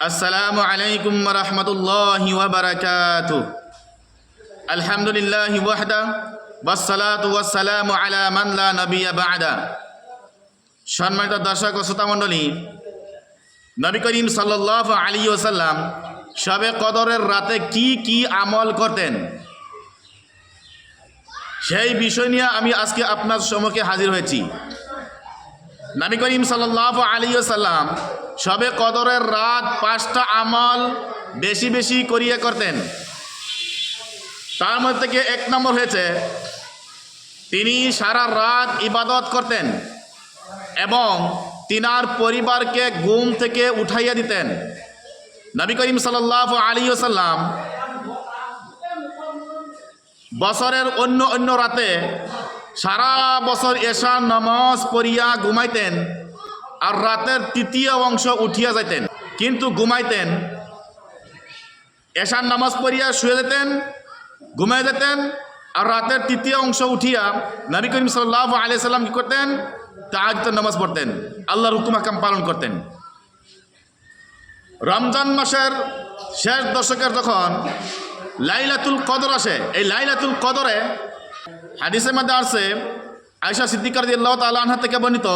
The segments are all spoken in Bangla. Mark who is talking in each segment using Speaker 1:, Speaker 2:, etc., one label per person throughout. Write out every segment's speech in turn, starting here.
Speaker 1: আসসালামু আলাইকুম রহমতুল্লাহি ওবরাকাত আলহামদুলিল্লাহি ওয়াহদা, ওয়াসসালাতু ওয়াসসালামু আলা মান লা নবিয়্যা বা'দা। সম্মানিত দর্শক ও শ্রোতা মণ্ডলী, নবী করিম সাল্লাল্লাহু আলাইহি ওয়াসাল্লাম শবে কদরের রাতে কি কি আমল করতেন? সেই বিষয় নিয়ে আমি আজকে আপনার সম্মুখে হাজির হয়েছি। নবী করিম সাল্লাল্লাহু আলাইহি ওয়াসাল্লাম সবে কদরের রাত পাঁচটা আমল বেশি বেশি করিয়ে করতেন। তার মধ্যে থেকে এক নম্বর হয়েছে, তিনি সারা রাত ইবাদত করতেন এবং তিনার পরিবারকে ঘুম থেকে উঠাইয়া দিতেন। নবী করিম সাল্লাহ আলী সাল্লাম বছরের অন্য অন্য রাতে সারা বছর এশার নামাজ পড়িয়া ঘুমাইতেন। আর রাতের তৃতীয় অংশ উঠিয়া যাইতেন, কিন্তু ঘুমাইতেন। এশার নামাজ পড়িয়া শুয়ে যেতেন, ঘুমাই যেতেন, আর রাতের তৃতীয় অংশ উঠিয়া নবী করিম সাল্লাহ আলিয়া সাল্লাম কী করতেন? তাহাজের নামাজ পড়তেন, আল্লাহর হুকুম হাকাম পালন করতেন। রমজান মাসের শেষ দশকের যখন লাইলাতুল কদর আসে, এই লাইলাতুল কদরে হাদিসের মধ্যে আসছে আয়সা সিদ্দিকার আল্লাহ তালাহা থেকে বর্ণিত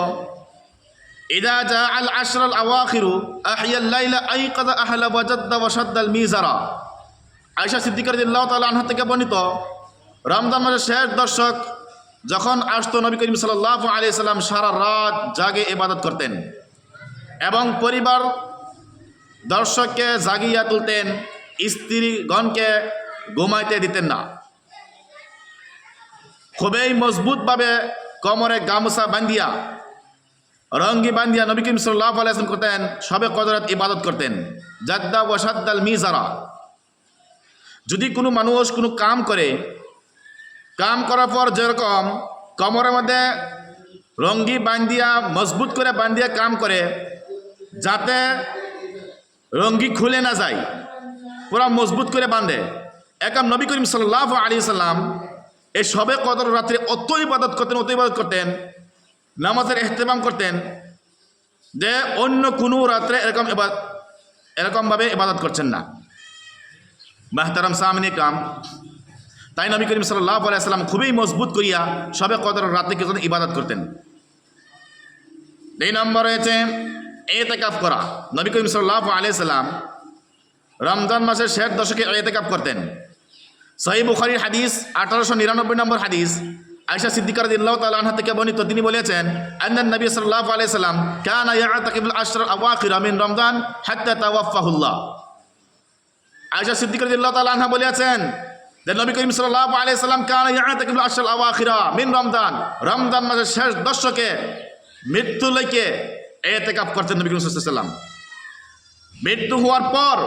Speaker 1: ইদা জা আল আশরাল আওয়াখিরু আহিয়াল লাইলা আইকাদা আহলা ওয়াজাদ্দা ওয়াসাদ্দাল মিজারা আয়সা সিদ্দিকার আল্লাহ তালাহা থেকে বর্ণিত, রমজান মাসের শেষ দর্শক যখন আসতো নবী করিম সাল্লাহ আলি সাল্লাম সারা রাত জাগে ইবাদত করতেন এবং পরিবার দর্শককে জাগিয়া তুলতেন, স্ত্রীগণকে ঘুমাইতে দিতেন না। খুবই মজবুতভাবে কমরে গামছা বান্ধিয়া রঙ্গি বান্ধিয়া নবী করিম সাল্লাহ আলাইসলাম করতেন, সবে কদরাত ইবাদত করতেন। জাদ্দা ওয়াসাদ্দাল মিজারা। যদি কোনো মানুষ কোনো কাম করে, কাম করার পর যেরকম কমরের মধ্যে রঙ্গি বান্ধিয়া, মজবুত করে বান্ধিয়া কাম করে, যাতে রঙ্গি খুলে না যায়, পুরা মজবুত করে বাঁধে। একাম নবী করিম সাল্লাহ আলী সাল্লাম এই সবে কদর রাত্রে অত ইবাদত করতেন, অত ইবাদত করতেন নামাজের এহতেমাম করতেন যে অন্য কোনো রাত্রে এরকম এরকমভাবে ইবাদত করছেন না। মাহতারাম সামনে কাম। তাই নবী করিম সাল্লাহ আলাইসাল্লাম খুবই মজবুত করিয়া সবে কদর রাতে কিছু ইবাদত করতেন। এই নম্বর রয়েছে এতেকাফ করা। নবী করিম সাল্লাহ আলাইসাল্লাম রমজান মাসের শেষ দশকে এতেকাফ করতেন। সহি বুখারির হাদিস আঠারোশো নিরানব্বই নম্বর হাদিস আয়সা সিদ্দিকার দিল্লাহ তালাহ থেকে বর্ণিত, তিনি বলেছেন আন্দান নবী সাল্লাহ আলাইসাল্লাম কানা ইয়াতাকিবুল আশর আওয়াখির মিন রমজান হাত্তা তাওয়াফাহুল্লাহ আয়সা সিদ্দিকার দিল্লাহ তালাহ বলেছেন যে নবী করিম সাল্লাহ আলাইসাল্লাম কানা ইয়াতাকিবুল আশর আওয়াখিরা মিন রমজান রমজান মাসের শেষ দশকে মৃত্যু লেকে এতেকাফ করতেন নবী করিম সাল্লাম। মৃত্যু হওয়ার পর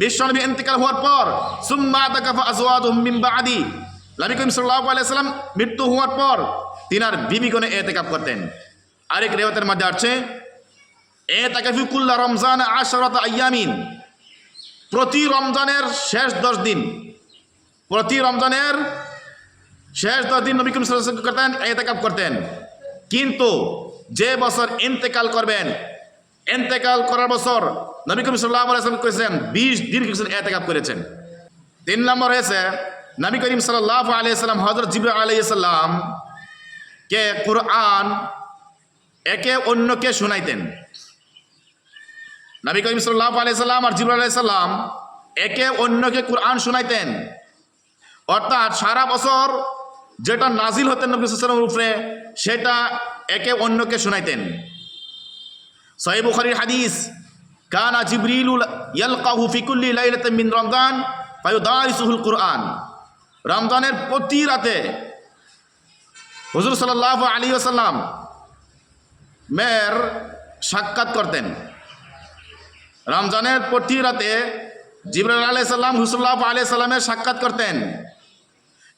Speaker 1: বিশ্বনবী ইন্তেকাল হওয়ার পর, সুম্মা তাকাফা আজওয়াজুহুম মিন বাদি। নবী করিম সাল্লাল্লাহু আলাইহি সাল্লাম মৃত্যু হওয়ার পর তিনি তিনার বিবিগণে এতেকাফ করতেন। আরেক রেওয়াতের মধ্যে আছে এতাকাফি কুল্লা রমজান আশরাত আয়ামিন। প্রতি রমজানের শেষ দশ দিন, প্রতি রমজানের শেষ দশ দিন নবী করিম সাল্লাল্লাহু করতেন, এতেকাফ করতেন। কিন্তু যে বছর ইন্তেকাল করবেন এন্তেকাল করার বছর নবী করিম সাল্লাহ আলাইসলাম করেছেন, বিশ দিন কিছু এতেকাপ করেছেন। তিন নম্বর হয়েছে নবী করিম সাল্লাহ আলিয়াল্লাম হজরত জিবর আলাইসাল্লাম কে কুরআন একে অন্যকে শুনাইতেন। নবী করিম সাল্লাহ আলাইসাল্লাম আর জিবর আলাইসাল্লাম একে অন্যকে কুরআন শুনাইতেন। অর্থাৎ সারা বছর যেটা নাজিল হতেন নবী সাল্লামের উপরে, সেটা একে অন্যকে শুনাইতেন। সহি বুখারির হাদিস, কানা জিবরিলুল ইয়ালকাহু ফি কুল্লি লাইলাতিন মিন রমজান ফায়ুদারিসুহুল কুরআন। রমজানের প্রতি রাতে হুজুর সাল্লাল্লাহু আলাইহি ওয়াসাল্লাম মেয়ের সাক্ষাৎ করতেন। রমজানের প্রতি রাতে জিবরাল আলাই সাল্লাম হুসুল্লাহ আলাই সাল্লামের সাক্ষাৎ করতেন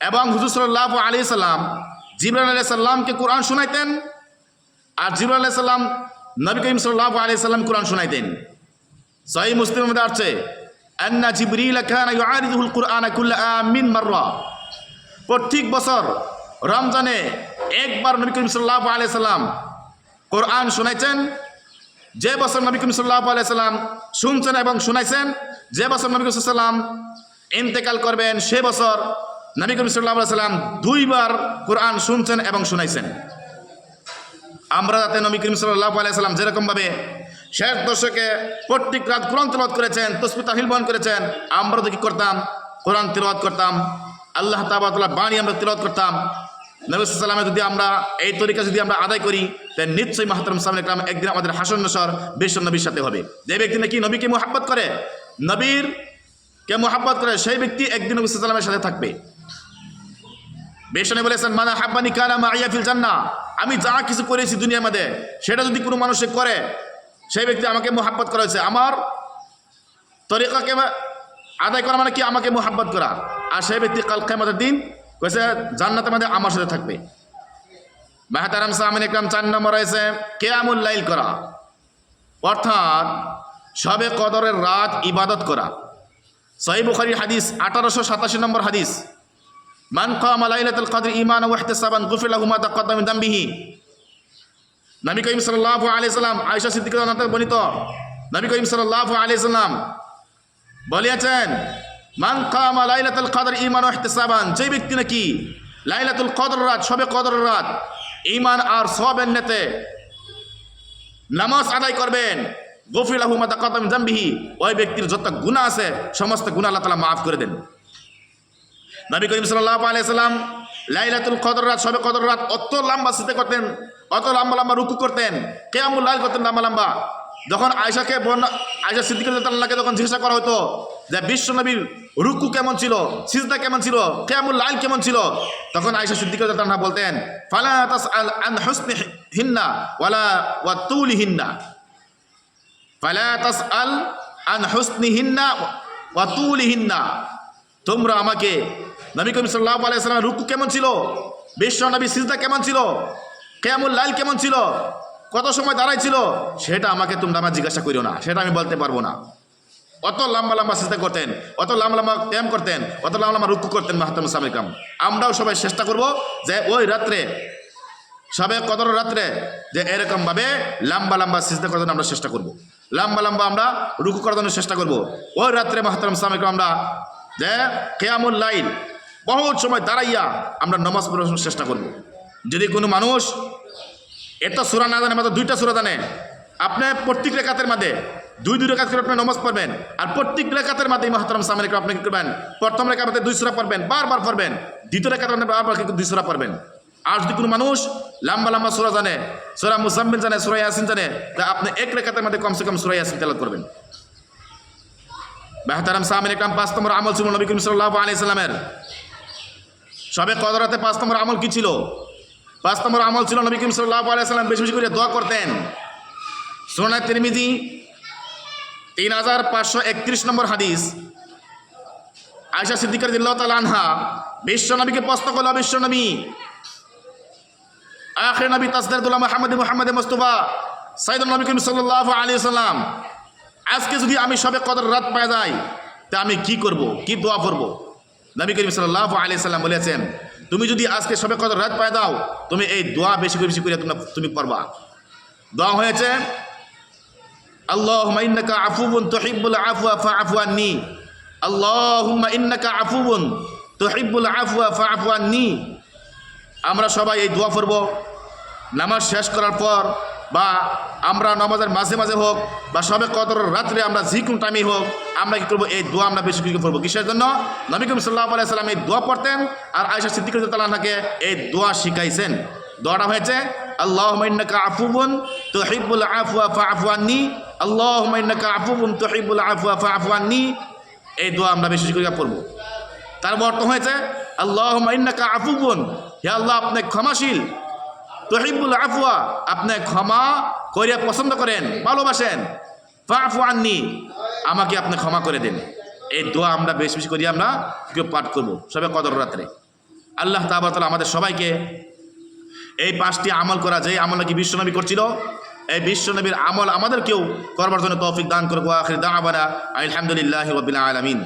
Speaker 1: এবং হুজুর সাল্লাহ আলি সাল্লাম জিবরাল আলাই সাল্লামকে কোরআন শুনাইতেন আর জিবরাল আলাই সাল্লাম নবী করিম সাল্লাহ আলি সাল্লাম কোরআন শোনাইতেন। সহি মুসলিমের মধ্যে আসছে আন্না জিবরিল কুরআন আমিন মাররা। প্রত্যেক বছর রমজানে একবার নবী করিম সাল্লাহ সাল্লাম কোরআন শোনাইছেন। যে বছর নবী করিম সাল্লাহ আলাইসাল্লাম শুনছেন এবং শুনাইছেন, যে বছর নবী করিম সাল্লাম ইন্তেকাল করবেন, সে বছর নবী করিম সাল্লাহ সাল্লাম দুইবার কোরআন শুনছেন এবং শুনাইছেন। আমরা যাতে নবী করিম সাল্লাহ আলাইসাল্লাম যেরকমভাবে শেষ দশকে প্রত্যেক রাত কোরআন তেলাওয়াত করেছেন তসমি তাহিল বহন করেছেন। আমরা তো কি করতাম, কোরআন তেলাওয়াত করতাম, আল্লাহ তাবাতুল্লাহ বাণী আমরা তেলাওয়াত করতাম। নবী সাল্লামে যদি আমরা, এই তরিকা যদি আমরা আদায় করি তাই নিশ্চয়ই মাহাতরম সামনে ইকরাম একদিন আমাদের হাসন নসর, বিশ্ব নবীর সাথে হবে। যে ব্যক্তি নাকি নবীকে মোহাব্বত করে, নবীর কে মোহাব্বত করে, সেই ব্যক্তি একদিন নবী সাল্লামের সাথে থাকবে। বেশনে বলেছেন মানে হাব্বানি কানা মা আইয়া ফিল জান্না আমি যা কিছু করেছি দুনিয়ার মধ্যে, সেটা যদি কোনো মানুষে করে সেই ব্যক্তি আমাকে মোহাব্বত করা হয়েছে আমার তরিকাকে আদায় করা মানে কি? আমাকে মোহাব্বত করা। আর সেই ব্যক্তি কাল কেমতের দিন কয়েছে জান্নাতের মধ্যে আমার সাথে থাকবে। মাহাতারাম সামিন একরাম চার নম্বর রয়েছে কেয়ামুল লাইল করা। অর্থাৎ সবে কদরের রাত ইবাদত করা। সহি বুখারি হাদিস আঠারোশো সাতাশি নম্বর হাদিস। মান কামা লাইলাতুল কদর ঈমানান ওয়া ইহতিসাবান গুফির লাহু মা তাকাদ্দাম মিন দামবিহি। নবী করিম সাল্লাল্লাহু আলাইহি সাল্লাম, আয়েশা সিদ্দিকা বর্ণিত। নবী করিম সাল্লাল্লাহু আলাইহি সাল্লাম বলিয়াছেন, মান কামা লাইলাতুল কদর ওয়া ইহতিসাবান যে ব্যক্তি নাকি লাইলাতুল কদর রাত, সবে কদর রাত, ঈমান আর সবের নেতে নামাজ আদায় করবেন, গফির লাহু মা তাকাদ্দাম মিন ওই ব্যক্তির যত গুনাহ আছে, সমস্ত গুনাহ আল্লাহ তাআলা মাফ করে দেন। নবী করিম সাল্লাহ আলাইসাল্লাম লাইলাতুল কদর রাত, সবে কদর রাত, অত লম্বা শীতে করতেন, অত লম্বা লম্বা রুকু করতেন, কেয়ামুল লাইল করতেন লম্বা লম্বা। যখন আয়সাকে বর্ণা আয়সা সিদ্দিক আল্লাহকে যখন জিজ্ঞাসা করা হতো যে বিশ্ব নবীর রুকু কেমন ছিল, সিজদা কেমন ছিল, কেয়ামুল লাইল কেমন ছিল, তখন আয়সা সিদ্দিক তাল্লাহ বলতেন, ফালা তাস আল আন হুসনি হিন্না ওয়ালা ওয়া তুলি হিন্না। ফালা তাস আল আন হুসনি হিন্না ওয়া তুলি হিন্না। তোমরা আমাকে নবী করিম সাল্লাহ আলাইসালামের রুকু কেমন ছিল? বিশ্ব নবী সিজদা কেমন ছিল? কেমন লাইল কেমন ছিল? কত সময় দাঁড়াই ছিল? সেটা আমাকে তোমরা আমার জিজ্ঞাসা করিও না, সেটা আমি বলতে পারব না। অত লম্বা লম্বা সিজদা করতেন, অত লম্বা লম্বা ক্যাম করতেন, অত লম্বা লম্বা রুকু করতেন মাহাত্ম সামিকাম আমরাও সবাই চেষ্টা করব যে ওই রাত্রে, সবে কদর রাত্রে যে এরকমভাবে লম্বা লম্বা সিজদা করার জন্য আমরা চেষ্টা করব। লম্বা লম্বা আমরা রুকু করার জন্য চেষ্টা করব। ওই রাত্রে মাহাতারাম সামিকাম আমরা যে কেয়ামুল লাইল বহুত সময় দাঁড়াইয়া আমরা নমাজ পড়ার চেষ্টা করব। যদি কোনো মানুষ এত সুরা না জানে, মাত্র দুইটা সুরা জানে, আপনি প্রত্যেক রেখাতের মাঝে দুই দুই রেখাত করে আপনি নমাজ পড়বেন, আর প্রত্যেক রেখাতের মাঝে মহাতরম সামনে আপনি কি করবেন? প্রথম মধ্যে দুই সুরা পড়বেন, বারবার পড়বেন, দ্বিতীয় রেখাতে আপনি বারবার কিন্তু দুই সুরা পড়বেন। আর যদি কোনো মানুষ লম্বা লম্বা সুরা জানে, সুরা মুজাম্মিল জানে, সুরা ইয়াসিন জানে, তা আপনি এক রেখাতের মধ্যে কমসে কম সুরা ইয়াসিন তেলাত করবেন। বেহতারাম সামিন একরাম পাঁচ নম্বর আমল ছিল নবী করিম সাল্লাহ আলি সাল্লামের। সবে কদরাতে পাঁচ নম্বর আমল কি ছিল? পাঁচ নম্বর আমল ছিল নবী করিম সাল্লাহ আলি সাল্লাম বেশি বেশি করে দোয়া করতেন। সোনায় তিরমিজি তিন হাজার পাঁচশো একত্রিশ নম্বর হাদিস। আয়সা সিদ্দিকার দিল্লাহ তাল আনহা বিশ্ব নবীকে প্রশ্ন করল বিশ্ব নবী আখের নবী তাসদারদুল্লাহ মোহাম্মদ মোহাম্মদ মুস্তফা সাইদুল নবী করিম সাল্লাহ আলী সাল্লাম, আজকে যদি আমি সবে কদর রাত পাই যাই, তা আমি কি করব? কি দোয়া করব? নবী করিম সাল্লাহ আলি সাল্লাম বলেছেন, তুমি যদি আজকে সবে কদর রাত পাই দাও, তুমি এই দোয়া বেশি করে বেশি করে তুমি পড়বা। দোয়া হয়েছে আল্লাহ ইন্নাকা আফুবুন তহিবুল আফুয়া ফা আফুয়ান্নি আল্লাহ ইন্নাকা আফুবুন তহিবুল আফুয়া ফা আফুয়ান্নি আমরা সবাই এই দোয়া পড়ব। নামাজ শেষ করার পর বা আমরা নামাজের মাঝে মাঝে হোক বা সবে কদর রাত্রে আমরা যে কোনো টাইমে হোক, আমরা কি করব? এই দোয়া আমরা বেশি কিছু করব। কিসের জন্য? নবী করিম সাল্লাহ আলাইসাল্লাম এই দোয়া পড়তেন আর আয়সা সিদ্দিক তালাকে এই দোয়া শিখাইছেন। দোয়াটা হয়েছে আল্লাহ মাইন্নাকা আফুবুন তহিবুল আফুয়া ফা আফুয়ান্নি আল্লাহ মাইন্নাকা আফুবুন তহিবুল আফুয়া ফা আফুয়ান্নি এই দোয়া আমরা বেশি করে পড়ব। তার অর্থ হয়েছে আল্লাহ মাইন্নাকা আফুবুন হে আল্লাহ, আপনি ক্ষমাশীল। তহিবুল আফুয়া আপনি ক্ষমা করিয়া পছন্দ করেন, ভালোবাসেন। আননি, আমাকে আপনি ক্ষমা করে দেন। এই দোয়া আমরা বেশ বেশি করি আমরা কেউ পাঠ করব, সবে কদর রাত্রে। আল্লাহ তাবাতালা আমাদের সবাইকে এই পাঁচটি আমল করা যে আমল নাকি বিশ্বনবী করছিল, এই বিশ্বনবীর আমল আমাদেরকেও করবার জন্য তৌফিক দান করব আখির দাওয়ানা আলহামদুলিল্লাহ রবিল আলমিন।